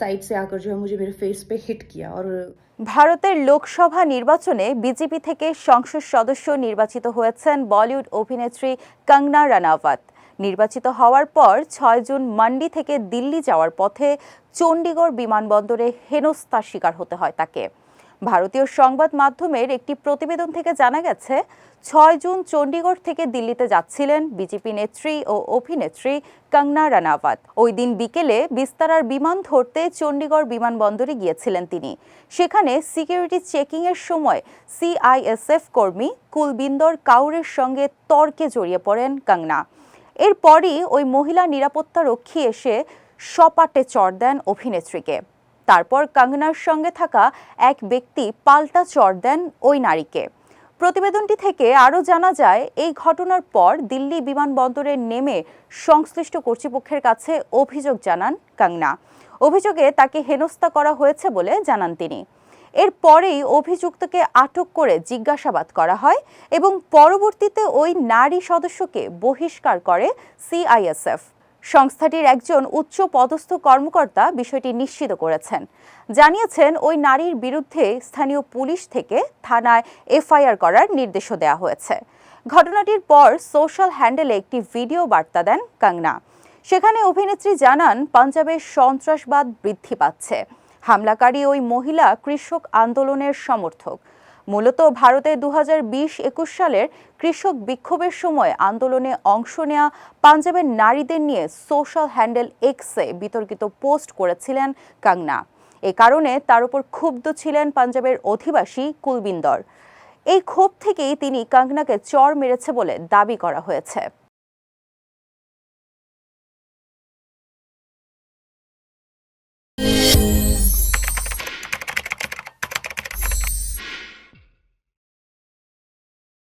Side से आकर जो है मुझे मेरे फेस पे हिट किया और ভারতের লোকসভা নির্বাচনে বিজেপি থেকে সংসদ সদস্য নির্বাচিত হয়েছেন বলিউড অভিনেত্রী কঙ্গনা রানাওয়াত নির্বাচিত হওয়ার পর ছয় জুন মান্ডি থেকে দিল্লি যাওয়ার পথে চণ্ডীগড় বিমানবন্দরে হেনস্থার শিকার হতে হয় তাকে ভারতীয় সংবাদ মাধ্যমের একটি প্রতিবেদন থেকে জানা গেছে, ছয় জুন চণ্ডীগড় থেকে দিল্লিতে যাচ্ছিলেন বিজেপি নেত্রী ও অভিনেত্রী কঙ্গনা রানাওয়াত। ওই দিন বিকেলে বিস্তারার বিমান ধরতে চণ্ডীগড় বিমানবন্দরে গিয়েছিলেন তিনি। সেখানে সিকিউরিটি চেকিং এর সময় সিআইএসএফ কর্মী কুলবিন্দর কাউরের সঙ্গে তর্কে জড়িয়ে পড়েন কঙ্গনা। এরপরই ওই মহিলা নিরাপত্তা রক্ষী এসে সপাটে চড় দেন অভিনেত্রীকে। তারপর কঙ্গনার সঙ্গে থাকা এক ব্যক্তি পাল্টা চড় দেন ওই নারীকে। প্রতিবেদনটি থেকে আরও জানা যায়, এই ঘটনার পর দিল্লি বিমানবন্দরে নেমে সংশ্লিষ্ট কর্তৃপক্ষের কাছে অভিযোগ জানান কঙ্গনা। অভিযোগে তাকে হেনস্থা করা হয়েছে বলে জানান তিনি। এরপরেই অভিযুক্তকে আটক করে জিজ্ঞাসাবাদ করা হয় এবং পরবর্তীতে ওই নারী সদস্যকে বহিষ্কার করে সিআইএসএফ। সংস্থাটির একজন উচ্চ পদস্থ কর্মকর্তা বিষয়টি নিশ্চিত করেছেন। জানিয়েছেন, ওই নারীর বিরুদ্ধে স্থানীয় পুলিশ থেকে থানায় এফআইআর করার নির্দেশও দেওয়া হয়েছে। ঘটনাটির পর সোশ্যাল হ্যান্ডেলে একটি ভিডিও বার্তা দেন কঙ্গনা সেখানে অভিনেত্রী জানান, পাঞ্জাবে সন্ত্রাসবাদ বৃদ্ধি পাচ্ছে। হামলাকারী ওই মহিলা কৃষক আন্দোলনের সমর্থক। মূলত ভারতে দু হাজার সালের কৃষক বিক্ষোভের সময় আন্দোলনে অংশ নেয়া পাঞ্জাবের নারীদের নিয়ে সোশ্যাল হ্যান্ডেল এক্সে বিতর্কিত পোস্ট করেছিলেন কাংনা। এ কারণে তার উপর ক্ষুব্ধ ছিলেন পাঞ্জাবের অধিবাসী কুলবিন্দর। এই ক্ষোভ থেকেই তিনি কাঙ্গনাকে চর মেরেছে বলে দাবি করা হয়েছে।